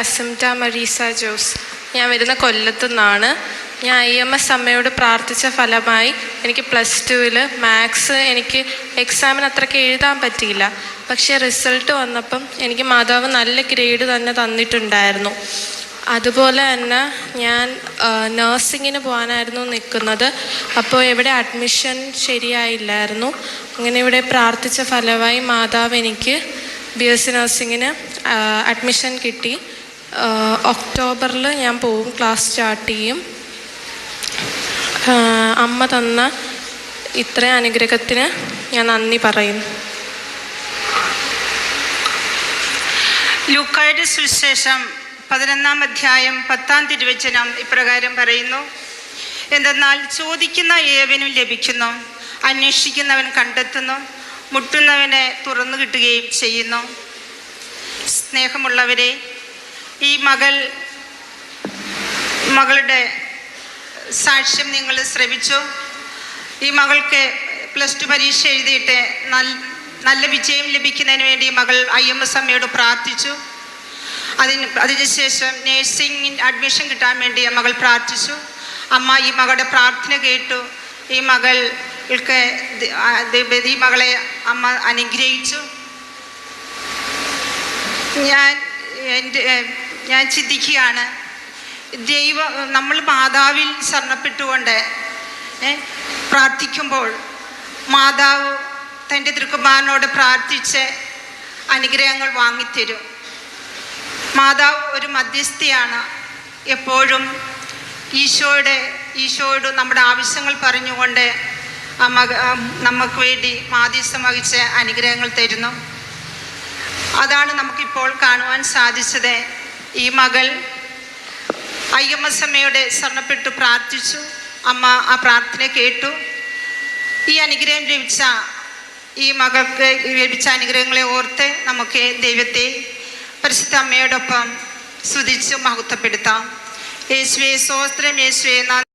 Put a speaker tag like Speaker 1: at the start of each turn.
Speaker 1: അസിംറ്റ മരീസ ജോസ്. ഞാൻ വരുന്ന കൊല്ലത്തു നിന്നാണ്. ഞാൻ ഐ എം എസ് അമ്മയോട് പ്രാർത്ഥിച്ച ഫലമായി എനിക്ക് പ്ലസ് ടുവിൽ മാത്സ് എനിക്ക് എക്സാമിന് അത്രയ്ക്ക് എഴുതാൻ പറ്റിയില്ല. പക്ഷേ റിസൾട്ട് വന്നപ്പം എനിക്ക് മാതാവ് നല്ല ഗ്രേഡ് തന്നെ തന്നിട്ടുണ്ടായിരുന്നു. അതുപോലെ തന്നെ ഞാൻ നേഴ്സിങ്ങിന് പോകാനായിരുന്നു നിൽക്കുന്നത്. അപ്പോൾ ഇവിടെ അഡ്മിഷൻ ശരിയായില്ലായിരുന്നു. അങ്ങനെ ഇവിടെ പ്രാർത്ഥിച്ച ഫലമായി മാതാവ് എനിക്ക് ബി എസ് സി നഴ്സിങ്ങിന് അഡ്മിഷൻ കിട്ടി. ഒക്ടോബറിൽ ഞാൻ പോവും ക്ലാസ് സ്റ്റാർട്ട് ചെയ്യും. അമ്മ തന്ന ഇത്രയും അനുഗ്രഹത്തിന് ഞാൻ നന്ദി പറയുന്നു
Speaker 2: ലൂക്കായുടെ സുവിശേഷം പതിനൊന്നാം അധ്യായം പത്താം തിരുവചനം ഇപ്രകാരം പറയുന്നു. എന്തെന്നാൽ ചോദിക്കുന്ന ഏവനും ലഭിക്കുന്നു അന്വേഷിക്കുന്നവൻ കണ്ടെത്തുന്നു മുട്ടുന്നവനെ തുറന്നു കിട്ടുകയും ചെയ്യുന്നു. സ്നേഹമുള്ളവരെ ഈ മകൾ മകളുടെ സാക്ഷ്യം നിങ്ങൾ ശ്രവിച്ചു ഈ മകൾക്ക് പ്ലസ് ടു പരീക്ഷ എഴുതിയിട്ട് നല്ല വിജയം ലഭിക്കുന്നതിന് വേണ്ടി മകൾ ഐ എം എസ് അമ്മയോട് പ്രാർത്ഥിച്ചു. അതിന് അതിനുശേഷം നേഴ്സിംഗ് അഡ്മിഷൻ കിട്ടാൻ വേണ്ടി മകൾ പ്രാർത്ഥിച്ചു. അമ്മ ഈ മകളുടെ പ്രാർത്ഥന കേട്ടു. ഈ മകൾക്ക് ഈ മകളെ അമ്മ അനുഗ്രഹിച്ചു. ഞാൻ എന്റെ ഞാൻ ചിന്തിക്കുകയാണ് ദൈവ നമ്മൾ മാതാവിൽ ശരണപ്പെട്ടുകൊണ്ട് പ്രാർത്ഥിക്കുമ്പോൾ മാതാവ് തന്റെ തൃക്കുമാരനോട് പ്രാർത്ഥിച്ച് അനുഗ്രഹങ്ങൾ വാങ്ങിത്തരും. മാതാവ് ഒരു മധ്യസ്ഥയാണ്. എപ്പോഴും ഈശോയുടെ ഈശോയോട് നമ്മുടെ ആവശ്യങ്ങൾ പറഞ്ഞുകൊണ്ട് നമുക്ക് വേണ്ടി മാധ്യസ്ഥം വഹിച്ച് അനുഗ്രഹങ്ങൾ തരുന്നു. അതാണ് നമുക്കിപ്പോൾ കാണുവാൻ സാധിച്ചത്. ഈ മകൾ അമ്മയുടെ സ്വർണപ്പെട്ട് പ്രാർത്ഥിച്ചു. അമ്മ ആ പ്രാർത്ഥന കേട്ടു. ഈ അനുഗ്രഹം ലഭിച്ച ഈ മകൾക്ക് ലഭിച്ച അനുഗ്രഹങ്ങളെ ഓർത്ത് നമുക്ക് ദൈവത്തെ പരിശുദ്ധ അമ്മയോടൊപ്പം സ്തുതിച്ച് മഹത്വപ്പെടുത്താം. യേശുവേ സ്വസ്ത്രം യേശുവേ